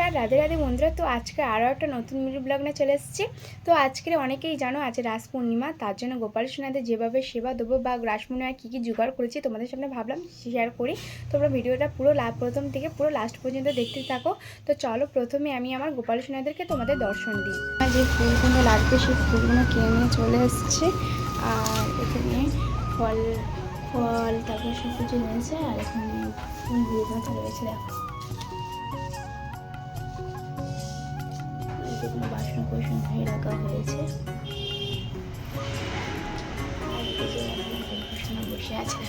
নমস্কার, রাধে রাধে বন্ধুরা। তো আজকে আরও একটা নতুন মিনি ব্লগ নিয়ে চলে এসেছি। তো আজকে অনেকেই জানো, আজ রাস পূর্ণিমা, তার জন্য গোপাল সোনাদের যেভাবে সেবা দেবো বা রাস পূর্ণিমায় কী কী জোগাড় করেছি তোমাদের সামনে ভাবলাম শেয়ার করি। তোমরা ভিডিওটা পুরো লাভ প্রথম থেকে পুরো লাস্ট পর্যন্ত দেখতে থাকো। তো চলো প্রথমে আমি আমার গোপাল সোনাদেরকে তোমাদের দর্শন দিই। আমার যে ফুলগুলো লাগবে, সেই ফুলগুলো কিনে নিয়ে চলে এসছে। আর এখানে ফল ফল, তারপর সব কিছু রয়েছে আর এখানে ফুল দেখো। যেগুলো বাসন কোসন ধুয়ে রাখা হয়েছে। বসে আছে।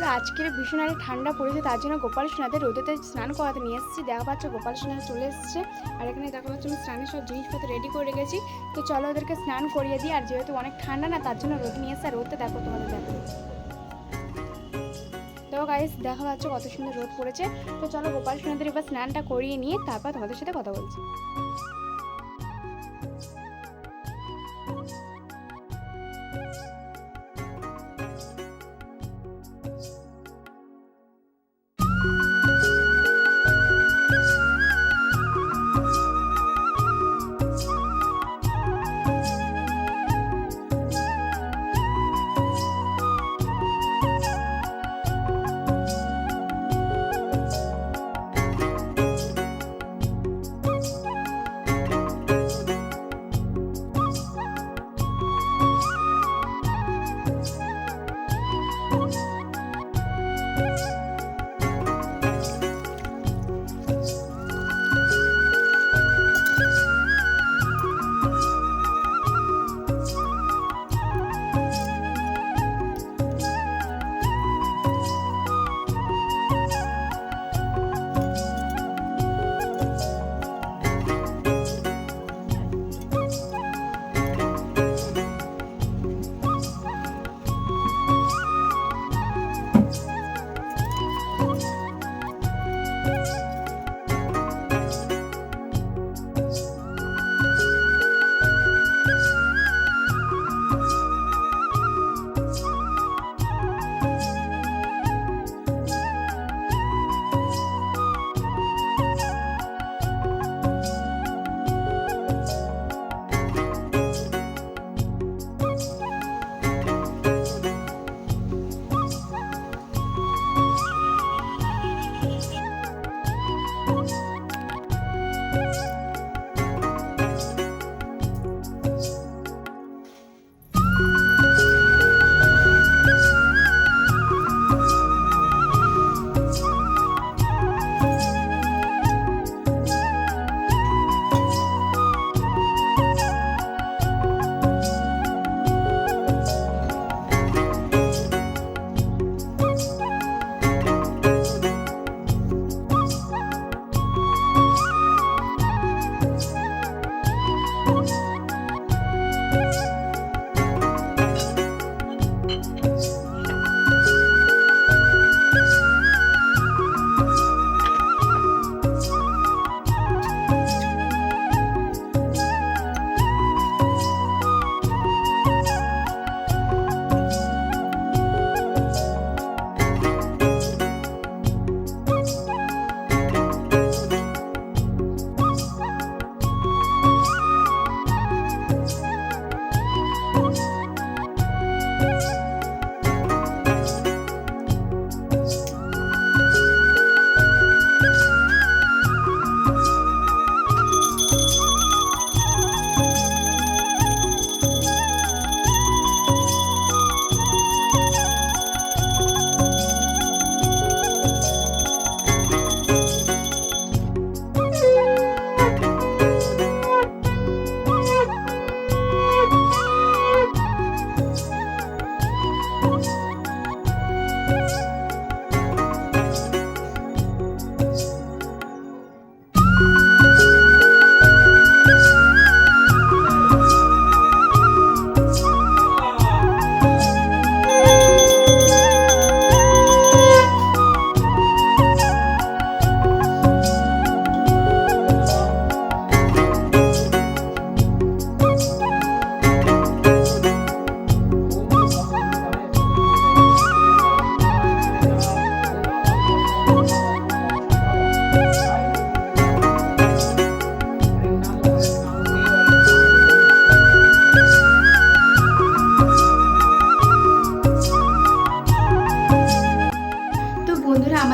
বন্ধুরা, আজকের ভীষণ আরে ঠান্ডা পড়েছে, তার জন্য গোপাল সোনাদের রোদেতে স্নান করাতে নিয়ে এসেছি। দেখা পাচ্ছ গোপাল সোনা চলে এসেছে। আর এখানে দেখা পাচ্ছ আমি স্নানের সব জিনিসপত্র রেডি করে রেখেছি। তো চলো ওদেরকে স্নান করিয়ে দিই। আর যেহেতু অনেক ঠান্ডা না, তার জন্য রোদ নিয়ে এসে আর রোদতে দেখো তোমাদের দেখো তো গাইস দেখা পাচ্ছ কত সুন্দর রোদ পড়েছে। তো চলো গোপাল সোনাদের এবার স্নানটা করিয়ে নিয়ে তারপর তোমাদের সাথে কথা বলছি।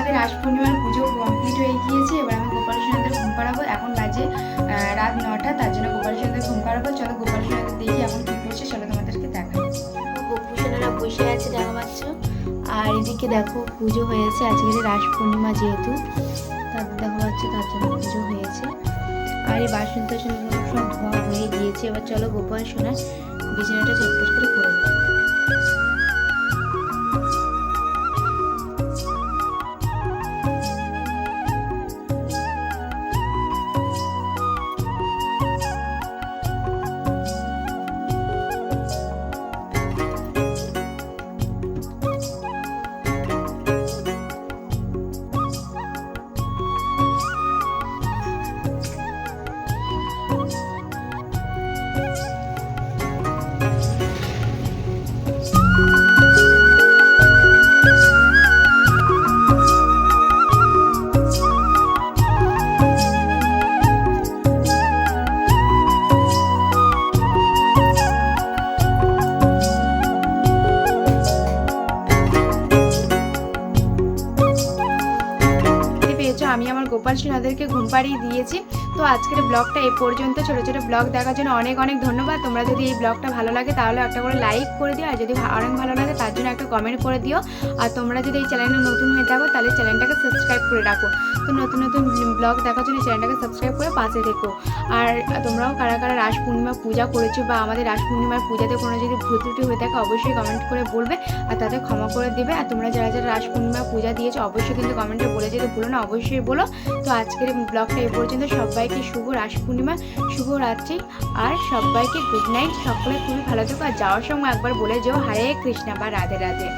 আমাদের রাস পুজো কমপ্লিট হয়ে গিয়েছে। এবার আমি গোপাল সোনাদের ঘুম পাড়াবো। এখন বাজে রাত নটা, তার জন্য গোপাল সোনাদের ঘুম পাড়াবো। চলো গোপাল সোনাদের দেখি এখন কী করছে চলো তোমাদেরকে দেখাই। গোপু সোনারা বসে আছে, দেখা পাচ্ছ? আর এদিকে দেখো পুজো হয়েছে। আজকের রাস পূর্ণিমা যেহেতু তাদের দেখা পাচ্ছ, তার জন্য পুজো হয়েছে। আর এই বাসন টাসন সব ধোয়া হয়ে গিয়েছে। এবার চলো গোপাল সোনার বিছানাটা চটপট করে করে আমি আমার গোপাল সোনাদেরকে ঘুম পাড়িয়ে দিয়েছি। তো আজকের ব্লগটা এই পর্যন্ত। ছোটো ছোটো ব্লগ দেখার জন্য অনেক অনেক ধন্যবাদ। তোমরা যদি এই ব্লগটা ভালো লাগে, তাহলে একটা করে লাইক করে দিও। আর যদি অনেক ভালো লাগে, তার জন্য একটা কমেন্ট করে দিও। আর তোমরা যদি এই চ্যানেলে নতুন হয়ে থাকো, তাহলে চ্যানেলটাকে সাবস্ক্রাইব করে রাখো। তো নতুন নতুন ব্লগ দেখার জন্য চ্যানেলটাকে সাবস্ক্রাইব করে পাশে থেকো। আর তোমরাও কারা কারা রাস পূর্ণিমা পূজা করেছ বা আমাদের রাস পূর্ণিমার পূজাতে কোনো যদি ভুল ত্রুটি হয়ে থাকে, অবশ্যই কমেন্ট করে বলবে। আর তাদের ক্ষমা করে দেবে। আর তোমরা যারা যারা রাস পূর্ণিমা পূজা দিয়েছ, অবশ্যই কিন্তু কমেন্টে বলে যেতে ভুলো না, অবশ্যই বলো। তো আজকের ব্লগটা এই পর্যন্ত। সবাইকে শুভ রাশি পূর্ণিমা, শুভ রাত্রি, আর সবাইকে গুড নাইট সকলে খুবই ভালো থেকো। আর যাওয়ার সময় একবার বলে যাও, হরে কৃষ্ণা বা রাধে রাধে।